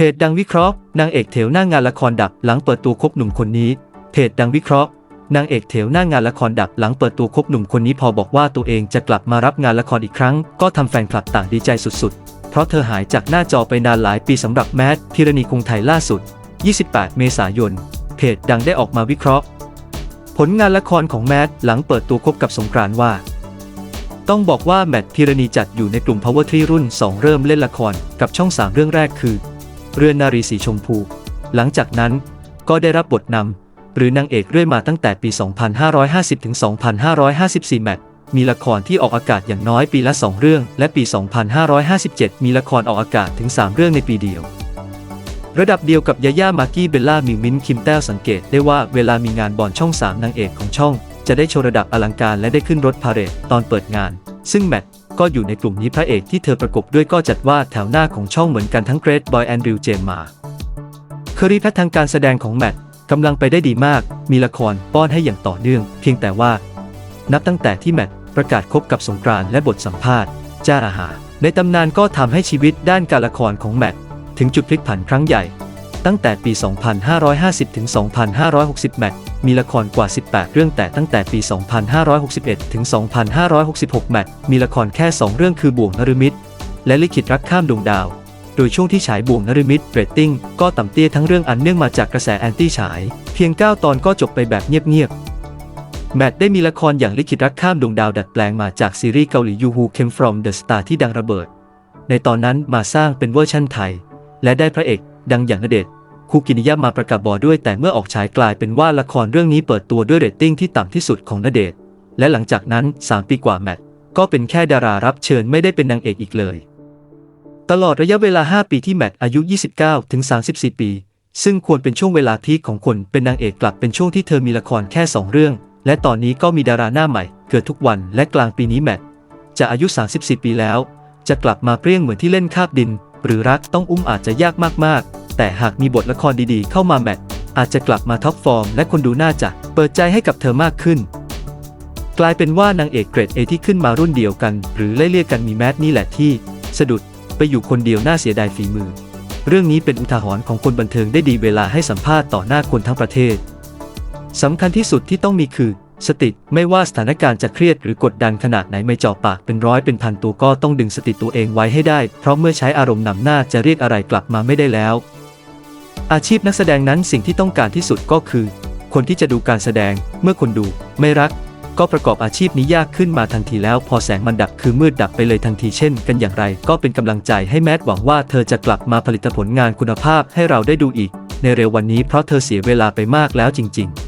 เพจดังวิเคราะห์นางเอกเถวหน้างานละครดับหลังเปิดตัวคบหนุ่มคนนี้เพจดังวิเคราะห์นางเอกเถวหน้างานละครดับหลังเปิดตัวคบหนุ่มคนนี้พอบอกว่าตัวเองจะกลับมารับงานละครอีกครั้ง ก็ทำแฟนคลับต่างดีใจสุดๆ เพราะเธอหายจากหน้าจอไปนานหลายปีสำหรับแมทพิรณีคงไทยล่าสุด 28 เมษายน เพจดังได้ออกมาวิเคราะห์ ผลงานละครของแมทหลังเปิดตัวคบกับสงกรานต์ว่า ต้องบอกว่าแมทพิรณีจัดอยู่ในกลุ่ม Power 3รุ่น 2 เริ่มเล่นละครกับช่อง 3 เรื่องแรกคือ เรือนนารีสีชมพู หลังจากนั้นก็ได้รับบทนำหรือนางเอกเรื่อยมาตั้งแต่ปี 2550 ถึง 2554 แมทมีละครที่ออกอากาศอย่างน้อยปีละ 2 เรื่อง และปี 2557 มีละครออกอากาศถึง 3 เรื่องในปีเดียว ระดับเดียวกับยาย่ามากกี้เบลล่ามิวมินคิมแต้วสังเกตได้ว่าเวลามีงานบอลช่อง 3 นางเอกของช่อง จะได้โชว์ระดับอลังการและได้ขึ้นรถพาเหรดตอนเปิดงาน ซึ่งแมท ก็อยู่ในกลุ่มนี้พระเอกที่เธอประกบด้วยก็จัดว่าแถวหน้าของช่องเหมือนกันทั้งเกรทบอยแอนดริวเจมมาเคอรี่แพททางการแสดงของแมทกำลังไปได้ดีมาก มีละครป้อนให้อย่างต่อเนื่อง เพียงแต่ว่า นับตั้งแต่ที่แมทประกาศคบกับสงกรานต์และบทสัมภาษณ์ จ้าอาหารในตำนานก็ทำให้ชีวิตด้านการละครของแมทถึงจุดพลิกผันครั้งใหญ่ ตั้งแต่ปี 2550 ถึง 2560 แมทมีละครกว่า 18 เรื่องแต่ตั้งแต่ปี 2561 ถึง 2566 แมทมีละครแค่ 2 เรื่องคือบ่วงนฤมิตและลิขิตรักข้ามดวงดาว โดยช่วงที่ฉายบ่วงนฤมิตเรตติ้งก็ต่ำเตี้ยทั้งเรื่องอันเนื่องมาจากกระแสแอนตี้ฉาย เพียง 9 ตอนก็จบไปแบบเงียบๆ แมทได้มีละครอย่างลิขิตรักข้ามดวงดาวดัดแปลงมาจากซีรีส์เกาหลี You Who Came From the Star ที่ดังระเบิด ในตอนนั้นมาสร้างเป็นเวอร์ชั่นไทย และได้พระเอกดังอย่างณเดชน์ คูกินิยะมาประกาศบอด้วย แต่เมื่อออกฉายกลายเป็นว่าละครเรื่องนี้เปิดตัวด้วยเรตติ้งที่ต่ำที่สุดของณเดชและหลังจากนั้น 3 ปีกว่าแมทก็เป็นแค่ดารารับเชิญไม่ได้เป็นนางเอกอีกเลย ตลอดระยะเวลา 5 ปีที่แมทอายุ 29 ถึง 34 ปี ซึ่งควรเป็นช่วงเวลาพีคของคนเป็นนางเอกกลับเป็นช่วงที่เธอมีละครแค่ 2 เรื่อง และตอนนี้ก็มีดาราหน้าใหม่ เกิดทุกวันและกลางปีนี้แมทจะอายุ 34 ปีแล้ว จะกลับมาเปรี้ยงเหมือนที่เล่นคาบดิน หรือรักต้องอุ้มอาจจะยากมากๆ แต่หากมีบทละครดีๆ เข้ามาแมทอาจจะกลับมาท็อปฟอร์มและคนดูน่าจะเปิดใจให้กับเธอมากขึ้น กลายเป็นว่านางเอกเกรดเอที่ขึ้นมารุ่นเดียวกัน หรือไล่เลี่ยกันมีแมทนี่แหละที่ สะดุดไปอยู่คนเดียวน่าเสียดายฝีมือ เรื่องนี้เป็นอุทาหรณ์ของคนบันเทิงได้ดีเวลาให้สัมภาษณ์ต่อหน้าคนทั้งประเทศสำคัญที่สุดที่ต้องมีคือสติไม่ว่าสถานการณ์จะเครียดหรือกดดันขนาดไหนไม่จ่อปากเป็นร้อยเป็นพันตัวก็ต้องดึงสติตัวเองไว้ให้ได้ เพราะเมื่อใช้อารมณ์นำหน้าจะเรียกอะไรกลับมาไม่ได้แล้ว อาชีพนักแสดงนั้นสิ่งที่ต้องการที่สุดก็คือ คนที่จะดูการแสดง เมื่อคนดู ไม่รัก ก็ประกอบอาชีพนี้ยากขึ้นมาทันทีแล้ว พอแสงมันดับคือมืดดับไปเลยทันทีเช่น กันอย่างไร ก็เป็นกำลังใจให้แมทหวังว่าเธอจะกลับมาผลิตผลงานคุณภาพให้เราได้ดูอีก ในเร็ววันนี้เพราะเธอเสียเวลาไปมากแล้วจริง ๆ